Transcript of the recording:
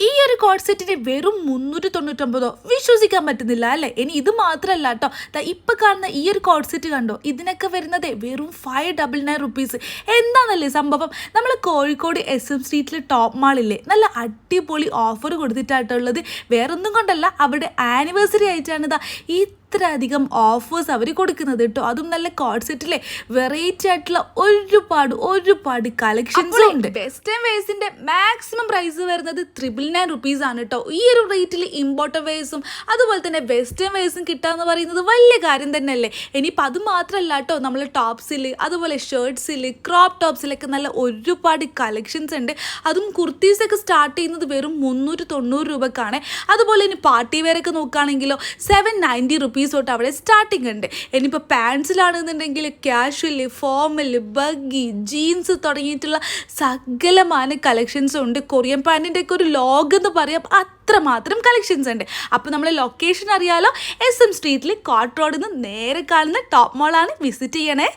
ഈ ഒരു കോഡ് സെറ്റിന് വെറും മുന്നൂറ്റി തൊണ്ണൂറ്റൊമ്പതോ വിശ്വസിക്കാൻ പറ്റുന്നില്ല അല്ലേ? ഇനി ഇത് മാത്രമല്ല കേട്ടോ ഇപ്പൊ കാണുന്ന ഈ ഒരു കോഡ് സെറ്റ് കണ്ടോ? ഇതിനൊക്കെ വരുന്നത് വെറും ഫൈവ് ഡബിൾ നയൻ റുപ്പീസ് എന്താണല്ലേ സംഭവം? നമ്മൾ കോഴിക്കോട് എസ് എം സ്ട്രീറ്റിലെ ടോപ്പ് മാളില്ലേ നല്ല അടിപൊളി ഓഫർ കൊടുത്തിട്ടായിട്ടുള്ളത് വേറൊന്നും കൊണ്ടല്ല അവിടെ ആനിവേഴ്സറി ആയിട്ടാണ് ഇതാ ഈ ഇത്രയധികം ഓഫേഴ്സ് അവർ കൊടുക്കുന്നത് കേട്ടോ അതും നല്ല കോഡ് സെറ്റിലെ വെറൈറ്റി ആയിട്ടുള്ള ഒരുപാട് ഒരുപാട് കളക്ഷൻസ് ഉണ്ട്. വെസ്റ്റേൺ വേസിന്റെ മാക്സിമം പ്രൈസ് വരുന്നത് ത്രിപിൾ നയൻ റുപ്പീസ് ആണ് കേട്ടോ ഈ ഒരു റേറ്റിൽ ഇമ്പോർട്ട് വേഴ്സും അതുപോലെ തന്നെ വെസ്റ്റേൺ വേഴ്സും കിട്ടാന്ന് പറയുന്നത് വലിയ കാര്യം തന്നെയല്ലേ. ഇനിയിപ്പോൾ അത് മാത്രമല്ല കേട്ടോ നമ്മൾ ടോപ്സിൽ അതുപോലെ ഷർട്ട്സിൽ ക്രോപ്പ് ടോപ്സിലൊക്കെ നല്ല ഒരുപാട് കളക്ഷൻസ് ഉണ്ട്. അതും കുർത്തീസൊക്കെ സ്റ്റാർട്ട് ചെയ്യുന്നത് വെറും മുന്നൂറ്റി തൊണ്ണൂറ് രൂപക്കാണ്. അതുപോലെ ഇനി പാർട്ടി വെയർ ഒക്കെ നോക്കുകയാണെങ്കിലോ സെവൻ നയന്റി റുപ്പീസ് തൊട്ട് അവിടെ സ്റ്റാർട്ടിംഗ് ഉണ്ട്. ഇനിയിപ്പോൾ പാൻസിലാണെന്നുണ്ടെങ്കിൽ ക്യാഷ്വൽ ഫോമൽ ബഗ്ഗി ജീൻസ് തുടങ്ങിയിട്ടുള്ള സകലമാന കളക്ഷൻസ് ഉണ്ട്. കൊറിയൻ പാന്റിന്റെ ഒക്കെ ഒരു ലോഗ് എന്ന് പറയാം. അത്രമാത്രം കളക്ഷൻസ് ഉണ്ട്. അപ്പോൾ നമ്മൾ ലൊക്കേഷൻ അറിയാലോ. എസ് എം സ്ട്രീറ്റിൽ കോട്ട് റോഡിൽ നിന്ന് നേരെ കാണുന്ന ടോപ്പ് മോളാണ് വിസിറ്റ് ചെയ്യണേ.